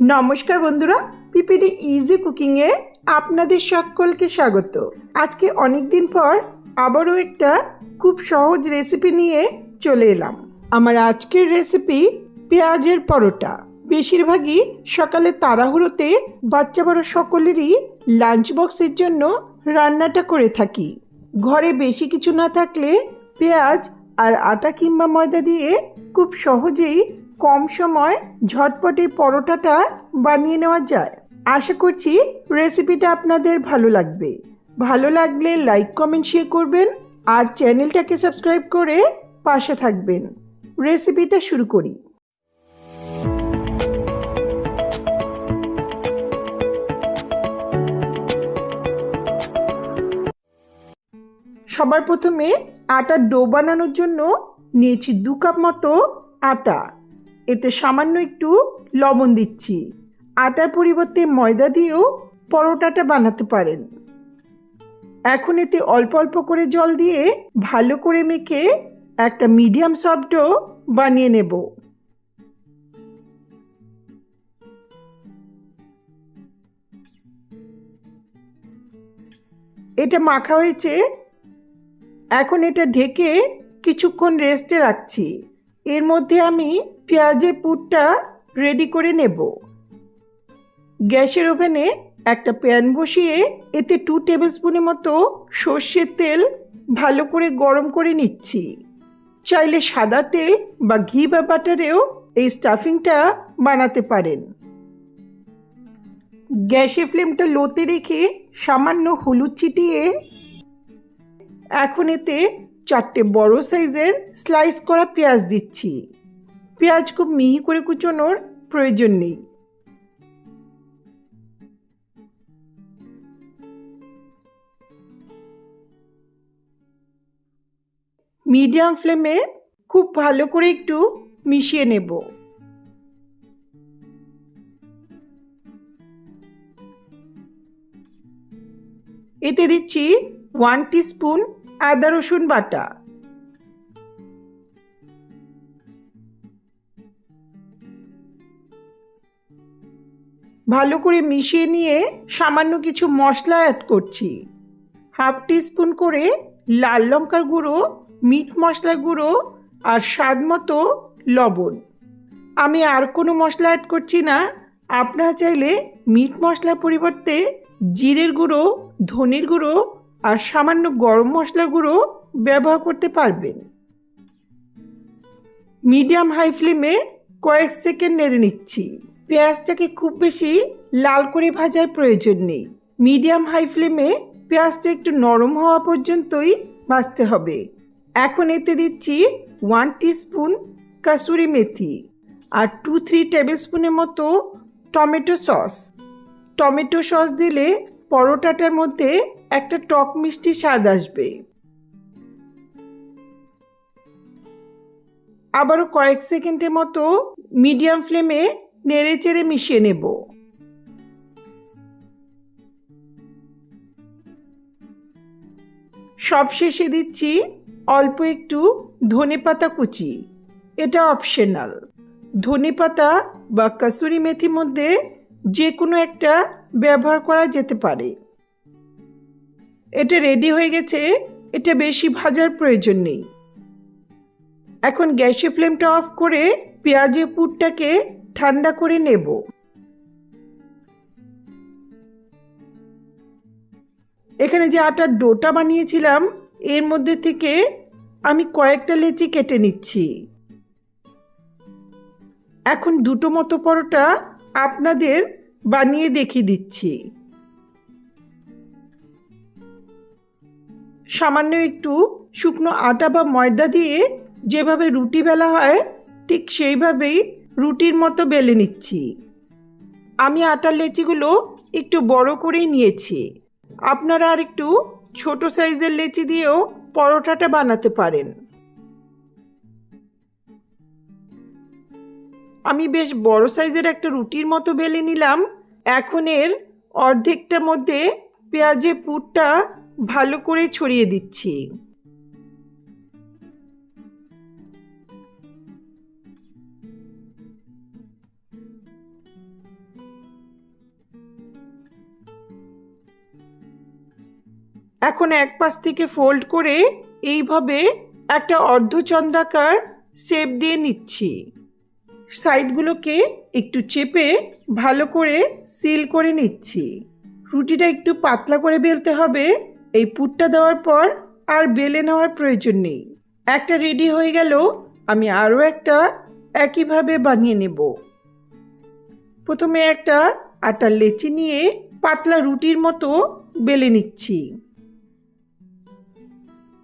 নমস্কার বন্ধুরা, PPD easy কুকিংয়ে আপনাদের সকলকে স্বাগত। আজকে অনেক দিন পর আবারও একটা খুব সহজ রেসিপি নিয়ে চলে এলাম। আমার আজকের রেসিপি পেঁয়াজের পরোটা। বেশিরভাগই সকালে তাড়াহুড়োতে বাচ্চা বড় সকলেরই লাঞ্চ বক্সের জন্য রান্নাটা করে থাকি। ঘরে বেশি কিছু না থাকলে পেঁয়াজ আর আটা কিংবা ময়দা দিয়ে খুব সহজেই কম সময় ঝটপটে পরোটাটা বানিয়ে নেওয়া যায়। আশা করছি রেসিপিটা আপনাদের ভালো লাগবে। ভালো লাগলে লাইক কমেন্ট শেয়ার করবেন আর চ্যানেলটাকে সাবস্ক্রাইব করে পাশে থাকবেন। রেসিপিটা শুরু করি। সবার প্রথমে আটার ডো বানানোর জন্য নিয়েছি দু কাপ মতো আটা। এতে সামান্য একটু লবণ দিচ্ছি। আটার পরিবর্তে ময়দা দিয়েও পরোটাটা বানাতে পারেন। এখন এতে অল্প অল্প করে জল দিয়ে ভালো করে মেখে একটা মিডিয়াম সফটও বানিয়ে নেব। এটা মাখা হয়েছে। এখন এটা ঢেকে কিছুক্ষণ রেস্টে রাখছি। এর মধ্যে আমি পেঁয়াজের পুরটা রেডি করে নেব। গ্যাসের ওভেনে একটা প্যান বসিয়ে এতে টু টেবিল স্পুনের মতো সর্ষের তেল ভালো করে গরম করে নিচ্ছি। চাইলে সাদা তেল বা ঘি বা বাটারেও এই স্টাফিংটা বানাতে পারেন। গ্যাসের ফ্লেমটা লোতে রেখে সামান্য হলুদ ছিটিয়ে এখন এতে চারটে বড় সাইজের স্লাইস করা পেঁয়াজ দিচ্ছি। পেঁয়াজ খুব মিহি করে কুচোনোর প্রয়োজন নেই। মিডিয়াম ফ্লেমে খুব ভালো করে একটু মিশিয়ে নেব। এতে দিচ্ছি ওয়ান স্পুন আদা, রসুন বাটা। ভালো করে মিশিয়ে নিয়ে সামান্য কিছু মশলা অ্যাড করছি। হাফ স্পুন করে লাল লঙ্কার গুঁড়ো, মিট মশলা গুঁড়ো আর স্বাদ মতো লবণ। আমি আর কোনো মশলা অ্যাড করছি না। আপনারা চাইলে মিট মশলার পরিবর্তে জিরের গুঁড়ো, ধনের গুঁড়ো আর সামান্য গরম মশলা গুঁড়ো ব্যবহার করতে পারবেন মিডিয়াম হাই ফ্লেমে কয়েক সেকেন্ড নেড়ে নিচ্ছি। পেঁয়াজটাকে খুব বেশি লাল করে ভাজার প্রয়োজন নেই। মিডিয়াম হাই ফ্লেমে পেঁয়াজটা একটু নরম হওয়া পর্যন্তই ভাজতে হবে। এখন এতে দিচ্ছি ওয়ান স্পুন কাসুরি মেথি আর টু থ্রি টেবিল স্পুনের মতো টমেটো সস। টমেটো সস দিলে পরোটাটার মধ্যে একটা টক মিষ্টি স্বাদ আসবে। আবারও কয়েক সেকেন্ডের মতো মিডিয়াম ফ্লেমে নেড়ে চেড়ে মিশিয়ে নেব। সব শেষে দিচ্ছি অল্প একটু ধনে পাতা কুচি। এটা অপশনাল। ধনে পাতা বা কাসুরি মেথির মধ্যে যে কোনো একটা ব্যবহার করা যেতে পারে। এটা রেডি হয়ে গেছে, এটা বেশি ভাজার প্রয়োজন নেই। এখন গ্যাসের ফ্লেমটা অফ করে পেঁয়াজের পুরটাকে ঠান্ডা করে নেব। এখানে যে আটার ডোটা বানিয়েছিলাম, এর মধ্যে থেকে আমি কয়েকটা লেচি কেটে নিচ্ছি। এখন দুটো মতো পরোটা আপনাদের বানিয়ে দেখিয়ে দিচ্ছি। সামান্য একটু শুকনো আটা বা ময়দা দিয়ে যেভাবে রুটি বেলা হয়, ঠিক সেইভাবেই রুটির মতো বেলে নিচ্ছি। আমি আটার লেচিগুলো একটু বড় করেই নিয়েছি। আপনারা আর একটু ছোট সাইজের লেচি দিয়েও পরোটাটা বানাতে পারেন। আমি বেশ বড় সাইজের একটা রুটির মতো বেলে নিলাম। এখন এর অর্ধেকটার মধ্যে পেঁয়াজের পুরটা ভালো করে ছড়িয়ে দিচ্ছি। এখন এক পাশ থেকে ফোল্ড করে এইভাবে একটা অর্ধচন্দ্রাকার শেপ দিয়ে নিচ্ছি। সাইডগুলোকে একটু চেপে ভালো করে সিল করে নিচ্ছি। রুটিটা একটু পাতলা করে বেলতে হবে। এই পুরটা দেওয়ার পর আর বেলে নেওয়ার প্রয়োজন নেই। একটা রেডি হয়ে গেল, আমি আরও একটা একইভাবে বানিয়ে নেব। প্রথমে একটা আটার লেচি নিয়ে পাতলা রুটির মতো বেলে নিচ্ছি।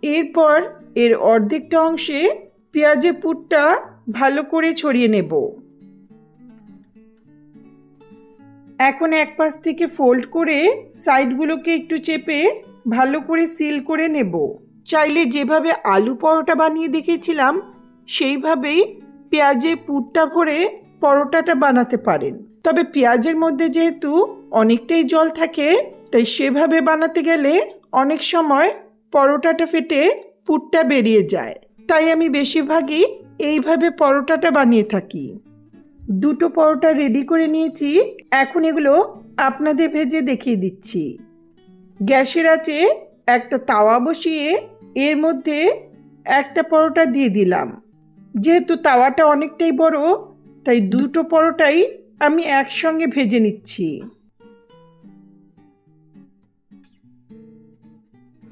এরপর এর অর্ধেকটা অংশে পেঁয়াজের পুরটা ভালো করে ছড়িয়ে নেব। এখন এক পাশ থেকে ফোল্ড করে সাইডগুলোকে একটু চেপে ভালো করে সিল করে নেব। চাইলে যেভাবে আলু পরোটা বানিয়ে দেখেছিলাম, সেইভাবেই পেঁয়াজে পুরটা ভরে পরোটাটা বানাতে পারেন। তবে পেঁয়াজের মধ্যে যেহেতু অনেকটাই জল থাকে, তাই সেভাবে বানাতে গেলে অনেক সময় পরোটাটা ফেটে পুরটা বেরিয়ে যায়। তাই আমি বেশিরভাগই এইভাবে পরোটাটা বানিয়ে থাকি। দুটো পরোটা রেডি করে নিয়েছি। এখন এগুলো আপনাদের ভেজে দেখিয়ে দিচ্ছি। গ্যাসের আছে একটা তাওয়া বসিয়ে এর মধ্যে একটা পরোটা দিয়ে দিলাম। যেহেতু তাওয়াটা অনেকটাই বড়, তাই দুটো পরোটাই আমি একসঙ্গে ভেজে নিচ্ছি।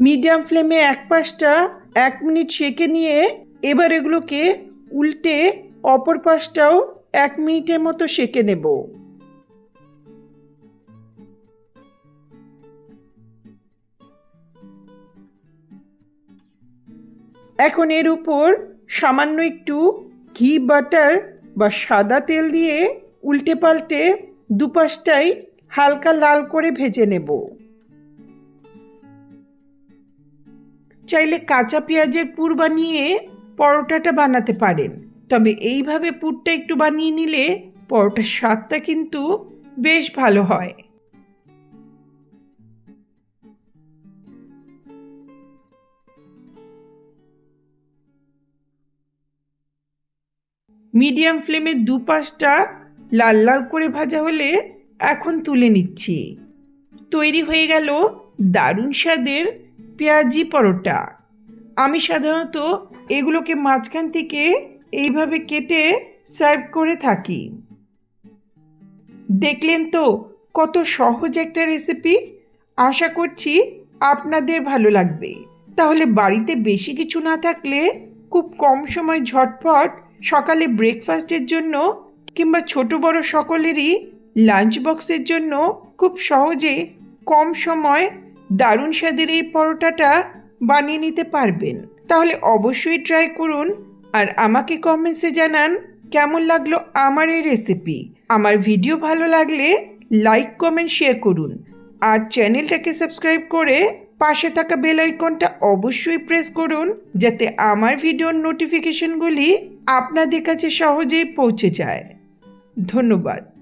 মিডিয়াম ফ্লেমে এক পাশটা এক মিনিট সেকে নিয়ে এবার এগুলোকে উল্টে অপর পাশটাও এক মিনিটের মতো সেকে নেব। এখন এর উপর সামান্য একটু ঘি, বাটার বা সাদা তেল দিয়ে উল্টে পাল্টে দুপাশটাই হালকা লাল করে ভেজে নেব। চাইলে কাঁচা পেঁয়াজের পুর বানিয়ে পরোটাটা বানাতে পারেন। তবে এইভাবে পুরটা একটু বানিয়ে নিলে পরোটার স্বাদটা কিন্তু বেশ ভালো হয়। মিডিয়াম ফ্লেমে দুপাশটা লাল লাল করে ভাজা হলে এখন তুলে নিচ্ছি। তৈরি হয়ে গেল দারুণ স্বাদের পেঁয়াজি পরোটা। আমি সাধারণত এগুলোকে মাঝখান থেকে এইভাবে কেটে সার্ভ করে থাকি। দেখলেন তো কত সহজ একটা রেসিপি আশা করছি আপনাদের ভালো লাগবে। তাহলে বাড়িতে বেশি কিছু না থাকলে খুব কম সময় ঝটপট সকালে ব্রেকফাস্টের জন্য কিংবা ছোট বড় সকলেরই লাঞ্চ বক্সের জন্য খুব সহজে কম সময় দারুণ স্বাদের এই পরোটাটা বানিয়ে নিতে পারবেন। তাহলে অবশ্যই ট্রাই করুন। আর আমাকে কমেন্টসে জানান, কেমন লাগল আমার এই রেসিপি আমার ভিডিও ভালো লাগলে লাইক কমেন্ট শেয়ার করুন। আর চ্যানেলটাকে সাবস্ক্রাইব করে পাশে থাকা বেল আইকনটা অবশ্যই প্রেস করুন, যাতে আমার ভিডিওর নোটিফিকেশনগুলি আপনাদের কাছে সহজেই পৌঁছে যায়। ধন্যবাদ।